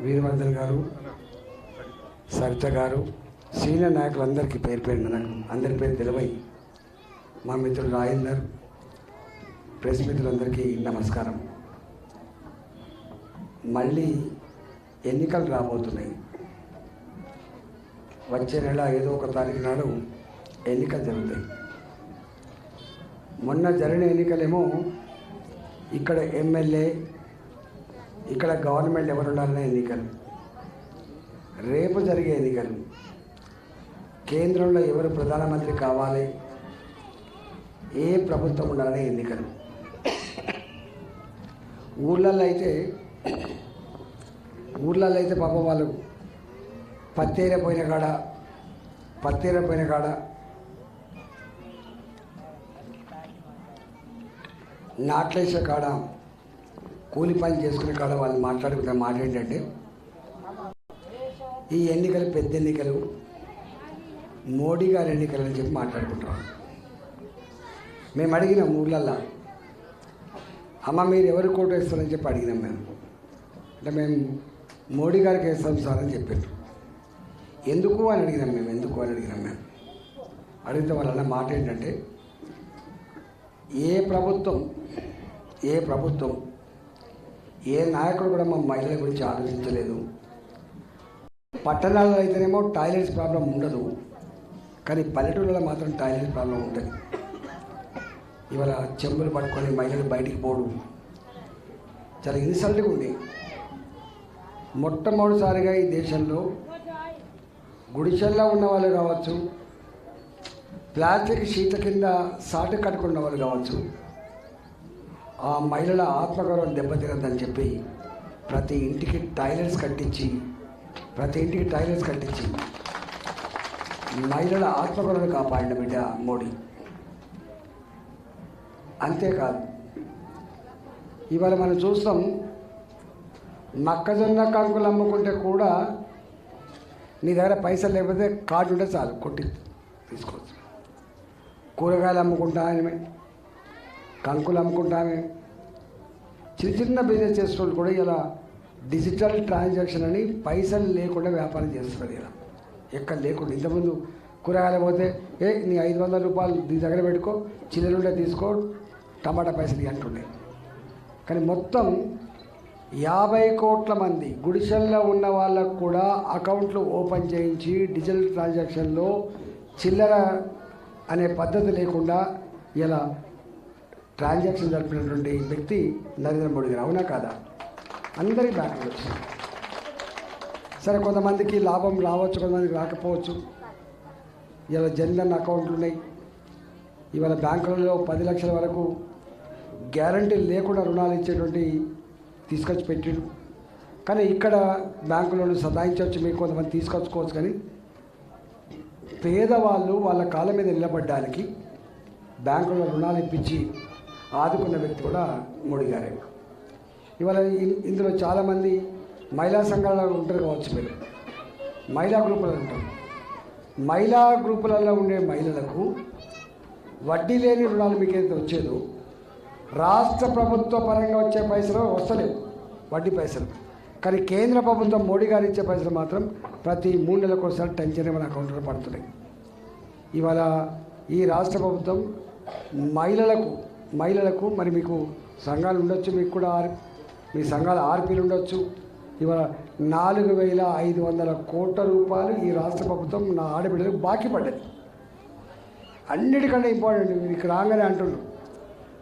వీరవర్ధన్ గారు సరిత గారు సీనియర్ నాయకులందరికీ పేరు పేరు నాకు అందరి పేరు తెలివై మా మిత్రులు రాజేందర్ ప్రెస్ మిత్రులందరికీ నమస్కారం. మళ్ళీ ఎన్నికలు రాబోతున్నాయి. వచ్చే నెల ఏదో ఒక తారీఖు నాడు ఎన్నికలు జరుగుతాయి. మొన్న జరిగిన ఎన్నికలేమో ఇక్కడ ఎమ్మెల్యే ఇక్కడ గవర్నమెంట్ ఎవరు ఉండాలనే ఎన్నికలు. రేపు జరిగే ఎన్నికలు. కేంద్రంలో ఎవరు ప్రధానమంత్రి కావాలి? ఏ ప్రభుత్వం ఉండాలనే ఎన్నికలు. ఊళ్ళల్లో అయితే ఊళ్ళల్లో అయితే పాప వాళ్ళు పత్తేర పోయిన కాడ పత్తేర పోయిన కాడ నాట్లేసే కాడ కూలి పని చేసుకునే కాడ వాళ్ళు మాట్లాడుకున్న మాట ఏంటంటే ఈ ఎన్నికలు పెద్ద ఎన్నికలు మోడీ గారి ఎన్నికలు అని చెప్పి మాట్లాడుకుంటాం. మేము అడిగినాం ఊళ్ళల్లో అమ్మ మీరు ఎవరు కోట వేస్తారని చెప్పి అడిగినాం మేము. అంటే మేము మోడీ గారికి వేస్తాం సార్ అని చెప్పారు. ఎందుకు అని అడిగినాం మేము ఎందుకు అని అడిగినాం మేము. అడిగితే వాళ్ళ మాట ఏంటంటే ఏ ప్రభుత్వం ఏ ప్రభుత్వం ఏ నాయకుడు కూడా మా మహిళల గురించి ఆలోచించలేదు. పట్టణాల్లో అయితేనేమో టాయిలెట్స్ ప్రాబ్లం ఉండదు. కానీ పల్లెటూళ్ళలో మాత్రం టాయిలెట్ ప్రాబ్లం ఉంటుంది. ఇవాళ చెంబులు పట్టుకొని మహిళలు బయటికి పోవడం చాలా ఇన్సల్ట్గా ఉంది. మొట్టమొదటిసారిగా ఈ దేశంలో గుడిసెల్లో ఉన్న వాళ్ళు కావచ్చు ప్లాస్టిక్ షీట్ల కింద సాటు కట్టుకున్న వాళ్ళు కావచ్చు ఆ మహిళల ఆత్మగౌరవం దెబ్బతినద్దని చెప్పి ప్రతి ఇంటికి టాయిలెట్స్ కట్టించి ప్రతి ఇంటికి టాయిలెట్స్ కట్టించి మహిళల ఆత్మగౌరవం కాపాడిన బిడ్డ మోడీ. అంతేకాదు ఇవాళ మనం చూస్తాం మొక్కజొన్న కంకులు అమ్ముకుంటే కూడా నీ దగ్గర పైసలు లేకపోతే కార్డు ఉంటే చాలు కొట్టి తీసుకోవచ్చు. కూరగాయలు అమ్ముకుంటామే కంకులు అమ్ముకుంటామే చిన్న చిన్న బిజినెస్ చేసేవాళ్ళు కూడా ఇలా డిజిటల్ ట్రాన్సాక్షన్ అని పైసలు లేకుండా వ్యాపారం చేస్తున్నారు ఇలా. ఎక్కడ లేకుండా. ఇంతకుముందు కూరగాయలు పోతే ఏ నీ ఐదు వందల రూపాయలు నీ దగ్గర పెట్టుకో చిల్లరుండే తీసుకో టమాటా పైసలు అంటుండే. కానీ మొత్తం యాభై కోట్ల మంది గుడిసెల్లో ఉన్న వాళ్ళకు కూడా అకౌంట్లు ఓపెన్ చేయించి డిజిటల్ ట్రాన్సాక్షన్లో చిల్లర అనే పద్ధతి లేకుండా ఇలా ట్రాన్సాక్షన్ జరిపినటువంటి వ్యక్తి నరేంద్ర మోడీ గారు అవునా కాదా? అందరి బ్యాంకులు వచ్చింది. సరే కొంతమందికి లాభం రావచ్చు కొంతమందికి రాకపోవచ్చు. ఇవాళ జన్ధన్ అకౌంట్లు ఉన్నాయి. ఇవాళ బ్యాంకులలో పది లక్షల వరకు గ్యారంటీ లేకుండా రుణాలు ఇచ్చేటువంటి తీసుకొచ్చి పెట్టిండు కానీ ఇక్కడ బ్యాంకులను సదాయించవచ్చు మీకు కొంతమంది తీసుకొచ్చుకోవచ్చు కానీ పేదవాళ్ళు వాళ్ళ కాళ్ళ మీద నిలబడడానికి బ్యాంకులో రుణాలు ఇప్పించి ఆదుకున్న వ్యక్తి కూడా మోడీ గారే. ఇవాళ ఇందులో చాలామంది మహిళా సంఘాలలో ఉంటారు కావచ్చు మీరు. మహిళా గ్రూపులలో ఉంటారు. మహిళా గ్రూపులలో ఉండే మహిళలకు వడ్డీ లేని రుణాలు మీకు ఏదైతే వచ్చేదో రాష్ట్ర ప్రభుత్వ పరంగా వచ్చే పైసలు వస్తలేవు వడ్డీ పైసలు. కానీ కేంద్ర ప్రభుత్వం మోడీ గారు ఇచ్చే పైసలు మాత్రం ప్రతి మూడు నెలలకు ఒకసారి టెన్షన్ మన అకౌంట్లో పడుతున్నాయి. ఇవాళ ఈ రాష్ట్ర ప్రభుత్వం మహిళలకు మహిళలకు మరి మీకు సంఘాలు ఉండొచ్చు మీకు కూడా ఆర్ మీ సంఘాల ఆర్పీలు ఉండొచ్చు. ఇవాళ నాలుగు వేల ఐదు వందల కోట్ల రూపాయలు ఈ రాష్ట్ర ప్రభుత్వం నా ఆడబిడ్డలకు బాకీ పడ్డది. అన్నిటికంటే ఇంపార్టెంట్ మీరు ఇక్కడ రాగానే అంటున్నారు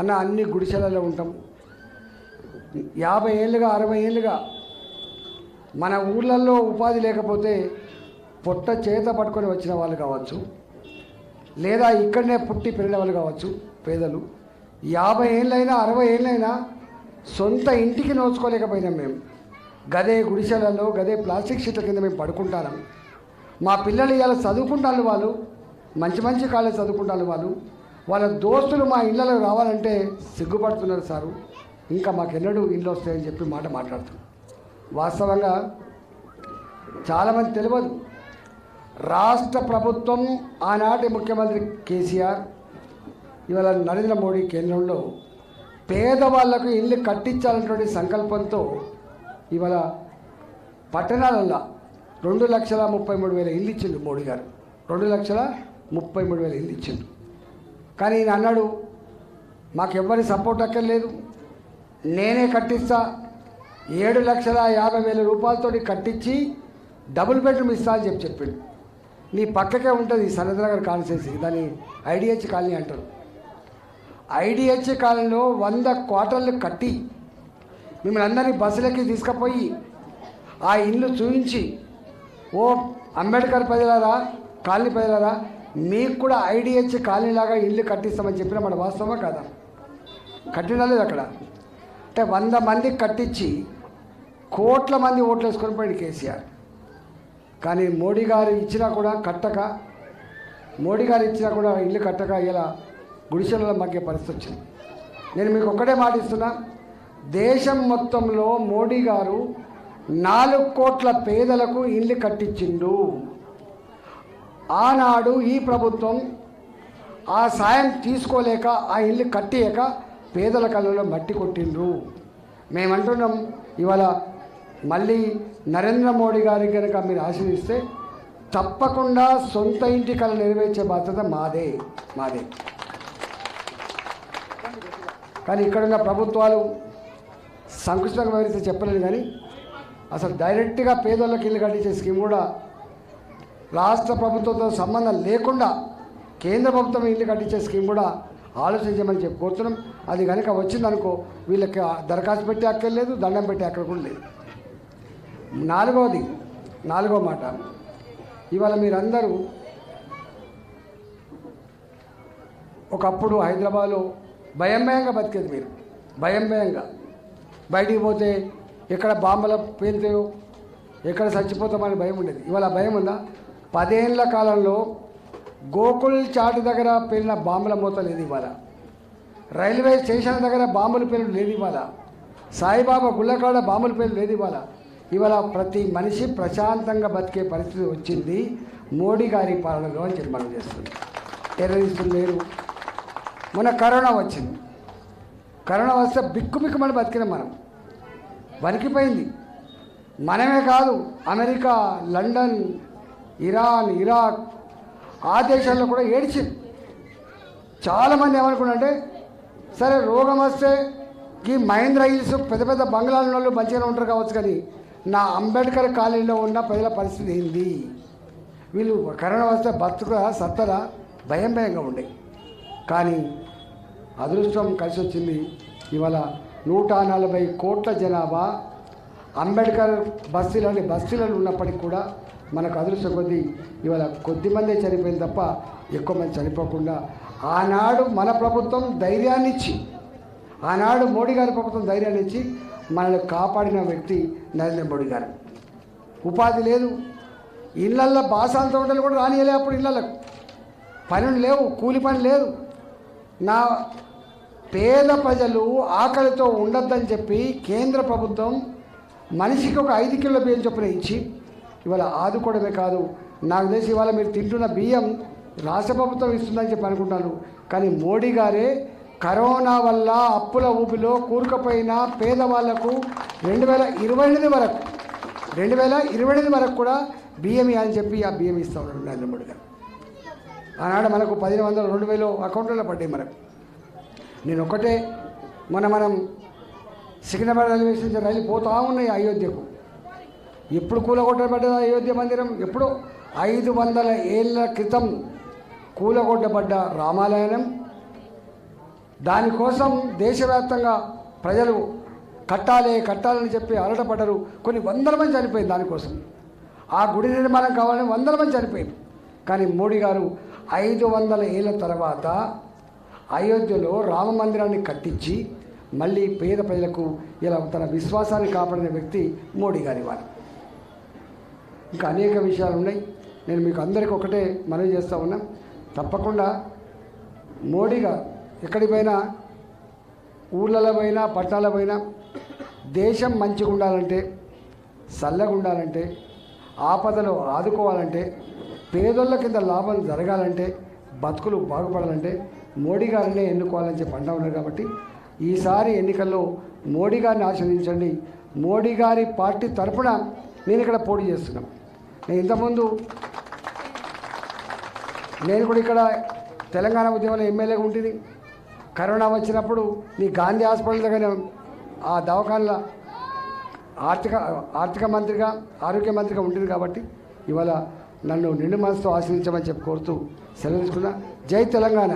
అన్న అన్ని గుడిసెలలో ఉంటాం. యాభై ఏళ్ళుగా అరవై ఏళ్ళుగా మన ఊర్లలో ఉపాధి లేకపోతే పొట్ట చేత పట్టుకొని వచ్చిన వాళ్ళు కావచ్చు లేదా ఇక్కడనే పుట్టి పెరిగిన వాళ్ళు కావచ్చు పేదలు. యాభై ఏళ్ళైనా అరవై ఏళ్ళైనా సొంత ఇంటికి నోచుకోలేకపోయినాం మేము. గదే గుడిసెలలో గదే ప్లాస్టిక్ షీట్ల కింద మేము పడుకుంటాం మా పిల్లలు ఇలా చదువుకుంటారు వాళ్ళు మంచి మంచి కాలేజ్ చదువుకుంటారు వాళ్ళు. వాళ్ళ దోస్తులు మా ఇళ్ళలో రావాలంటే సిగ్గుపడుతున్నారు సారు. ఇంకా మాకెన్నడూ ఇల్లు వస్తాయని చెప్పి మాట మాట్లాడుతున్నారు వాస్తవంగా చాలామంది తెలియదు. రాష్ట్ర ప్రభుత్వం ఆనాటి ముఖ్యమంత్రి కేసీఆర్ ఇవాళ నరేంద్ర మోడీ కేంద్రంలో పేదవాళ్ళకు ఇల్లు కట్టించాలన్నటువంటి సంకల్పంతో ఇవాళ పట్టణాలల్లో రెండు లక్షల ముప్పై మూడు వేల ఇల్లు ఇచ్చిండు మోడీ గారు. రెండు లక్షల ముప్పై మూడు వేల ఇల్లు ఇచ్చిండు. కానీ ఈయన అన్నాడు మాకు ఎవ్వరి సపోర్ట్ అక్కర్లేదు. నేనే కట్టిస్తా. ఏడు లక్షల యాభై వేల రూపాయలతో కట్టించి డబుల్ బెడ్రూమ్ ఇస్తా అని చెప్పి చెప్పిండు. నీ పక్కకే ఉంటుంది సనద్నగర్ కాన్స్టెన్సీ దాన్ని ఐడిహెచ్ కాలనీ అంటారు. ఐడిహెచ్ కాలంలో వంద క్వార్టర్లు కట్టి మిమ్మల్ని అందరినీ బస్సులకి తీసుకుపోయి ఆ ఇల్లు చూపించి ఓ అంబేద్కర్ ప్రజలారా కాలనీ ప్రజలారా మీకు కూడా ఐడిహెచ్ కాలనీలాగా ఇల్లు కట్టిస్తామని చెప్పిన మన వాస్తవమా కదా? కట్టినా లేదు అక్కడ. అంటే వంద మందికి కట్టించి కోట్ల మంది ఓట్లు వేసుకొని పోయింది కేసీఆర్. కానీ మోడీ గారు ఇచ్చినా కూడా కట్టక మోడీ గారు ఇచ్చినా కూడా ఇల్లు కట్టక ఇలా గుడిసెలలో మగ్గే పరిస్థితి వచ్చింది. నేను మీకు ఒక్కటే మాట ఇస్తున్నా. దేశం మొత్తంలో మోడీ గారు నాలుగు కోట్ల పేదలకు ఇల్లు కట్టించిండు. ఆనాడు ఈ ప్రభుత్వం ఆ సాయం తీసుకోలేక ఆ ఇల్లు కట్టియక పేదల కళ్ళలో మట్టి కొట్టిండ్రు. మేమంటున్నాం ఇవాళ మళ్ళీ నరేంద్ర మోడీ గారి కనుక మీరు ఆశీర్విస్తే తప్పకుండా సొంత ఇంటి కళ నెరవేర్చే బాధ్యత మాదే మాదే. కానీ ఇక్కడున్న ప్రభుత్వాలు సంకుచితంగా వివరిస్తే చెప్పలేదు కానీ అసలు డైరెక్ట్గా పేదోళ్ళకి ఇల్లు కట్టించే స్కీమ్ కూడా రాష్ట్ర ప్రభుత్వంతో సంబంధం లేకుండా కేంద్ర ప్రభుత్వం ఇల్లు కట్టించే స్కీమ్ కూడా ఆలోచించమని చెప్పి కోరుతున్నాం. అది కనుక వచ్చిందనుకో వీళ్ళకి దరఖాస్తు పెట్టే అక్కర్లేదు దండం పెట్టే అక్కడ కూడా లేదు. నాలుగవది నాలుగో మాట. ఇవాళ మీరందరూ ఒకప్పుడు హైదరాబాద్లో భయం భయంగా బతికేది మీరు. భయం భయంగా బయటికి పోతే ఎక్కడ బాంబల పేలుతాయో ఎక్కడ చచ్చిపోతామని భయం ఉండేది. ఇవాళ భయం ఉందా? పదేళ్ళ కాలంలో గోకుల్ చాటు దగ్గర పేలిన బాంబుల మూత లేదు ఇవాళ. రైల్వే స్టేషన్ దగ్గర బాంబుల పేలు లేదు ఇవాళ. సాయిబాబా గుళ్ళకాడ బాంబుల పేరు లేదు ఇవాళ. ఇవాళ ప్రతి మనిషి ప్రశాంతంగా బతికే పరిస్థితి వచ్చింది. మోడీ గారి పాలనలో అని చెప్పి మనం చేస్తుంది టెర్రరిస్టులు లేరు మొన్న కరోనా వచ్చింది. కరోనా వస్తే బిక్కు బిక్కుమని బతికినాం మనం. వణికిపోయింది. మనమే కాదు అమెరికా లండన్ ఇరాన్ ఇరాక్ ఆ దేశాల్లో కూడా ఏడ్చింది చాలామంది ఏమనుకున్నారంటే సరే రోగం వస్తే ఈ మహేంద్ర హిల్స్ పెద్ద పెద్ద బంగ్లాల వాళ్ళు మంచిగానే ఉంటారు కావచ్చు కానీ నా అంబేద్కర్ కాలనీలో ఉన్న ప్రజల పరిస్థితి ఏంది? వీళ్ళు కరోనా వస్తే బతుకురా సత్తరా? భయం భయంగా ఉండే. కానీ అదృష్టం కలిసి వచ్చింది ఇవాళ నూట నలభై కోట్ల జనాభా. అంబేద్కర్ బస్తీలని బస్తీలలో ఉన్నప్పటికీ కూడా మనకు అదృష్టం కొద్దీ ఇవాళ కొద్ది మందే చనిపోయింది తప్ప ఎక్కువ మంది చనిపోకుండా ఆనాడు మన ప్రభుత్వం ధైర్యాన్ని ఇచ్చి ఆనాడు మోడీ గారి ప్రభుత్వం ధైర్యాన్ని ఇచ్చి మనల్ని కాపాడిన వ్యక్తి నరేంద్ర మోడీ గారు. ఉపాధి లేదు. ఇళ్ళల్లో బాసాల తోటలు కూడా రానియలే అప్పుడు ఇళ్ళకు పనులు లేవు కూలి పని లేదు. నా పేద ప్రజలు ఆకలితో ఉండొద్దని చెప్పి కేంద్ర ప్రభుత్వం మనిషికి ఒక ఐదు కిలోల బియ్యం చొప్పున ఇచ్చి ఇవాళ ఆదుకోవడమే కాదు నాకు తెలిసి ఇవాళ మీరు తింటున్న బియ్యం రాష్ట్ర ప్రభుత్వం ఇస్తుందని చెప్పి అనుకుంటాను కానీ మోడీ గారే కరోనా వల్ల అప్పుల ఊపిలో కూరుకుపోయిన పేదవాళ్ళకు రెండు వేల ఇరవై ఎనిమిది వరకు రెండు వేల ఇరవై ఎనిమిది వరకు కూడా బియ్యం అని చెప్పి ఆ బియ్యం ఇస్తా ఉన్నాడు నరేంద్ర మోడీ గారు. ఆనాడు మనకు పదిహేను వందలు రెండు వేలు అకౌంట్లో పడ్డాయి మనకు నేను ఒక్కటే మొన్న మనం సికింద్రాబాద్ రైల్వే స్టేషన్ రైలు పోతూ ఉన్నాయి అయోధ్యకు. ఎప్పుడు కూలగొట్టబడ్డది అయోధ్య మందిరం? ఎప్పుడు? ఐదు వందల ఏళ్ళ క్రితం కూలగొట్టబడ్డ రామాలయం దానికోసం దేశవ్యాప్తంగా ప్రజలు కట్టాలి కట్టాలని చెప్పి అలటపడ్డరు కొన్ని వందల మంది చనిపోయింది దానికోసం. ఆ గుడి నిర్మాణం కావాలని వందల మంది చనిపోయింది. కానీ మోడీ గారు ఐదు వందల ఏళ్ళ తర్వాత అయోధ్యలో రామ మందిరాన్ని కట్టించి మళ్ళీ పేద ప్రజలకు ఇలా తన విశ్వాసాన్ని కాపాడిన వ్యక్తి మోడీ గారి వారు. ఇంకా అనేక విషయాలు ఉన్నాయి. నేను మీకు అందరికీ ఒకటే మనవి చేస్తూ ఉన్నా. తప్పకుండా మోడీ గారు ఎక్కడికి పోయినా ఊళ్ళలో పోయినా పట్టణాల పోయినా దేశం మంచిగా ఉండాలంటే చల్లగా ఉండాలంటే ఆపదలో ఆదుకోవాలంటే పేదోళ్ళ కింద లాభం జరగాలంటే బతుకులు బాగుపడాలంటే మోడీ గారినే ఎన్నుకోవాలని చెప్పి అంటా ఉన్నారు కాబట్టి ఈసారి ఎన్నికల్లో మోడీ గారిని ఆశీర్వదించండి. మోడీ గారి పార్టీ తరఫున నేను ఇక్కడ పోటీ చేస్తున్నాను నేను ఇంతకుముందు నేను కూడా ఇక్కడ తెలంగాణ ఉద్యమంలో ఎమ్మెల్యేగా ఉంటుంది కరోనా వచ్చినప్పుడు నీ గాంధీ హాస్పిటల్ దగ్గర ఆ దవాఖానలో ఆర్థిక ఆర్థిక మంత్రిగా ఆరోగ్య మంత్రిగా ఉంటుంది కాబట్టి ఇవాళ నన్ను నిండు మనసుతో ఆశ్రయించమని చెప్పి కోరుతూ సెలవించుకున్నా జై తెలంగాణ.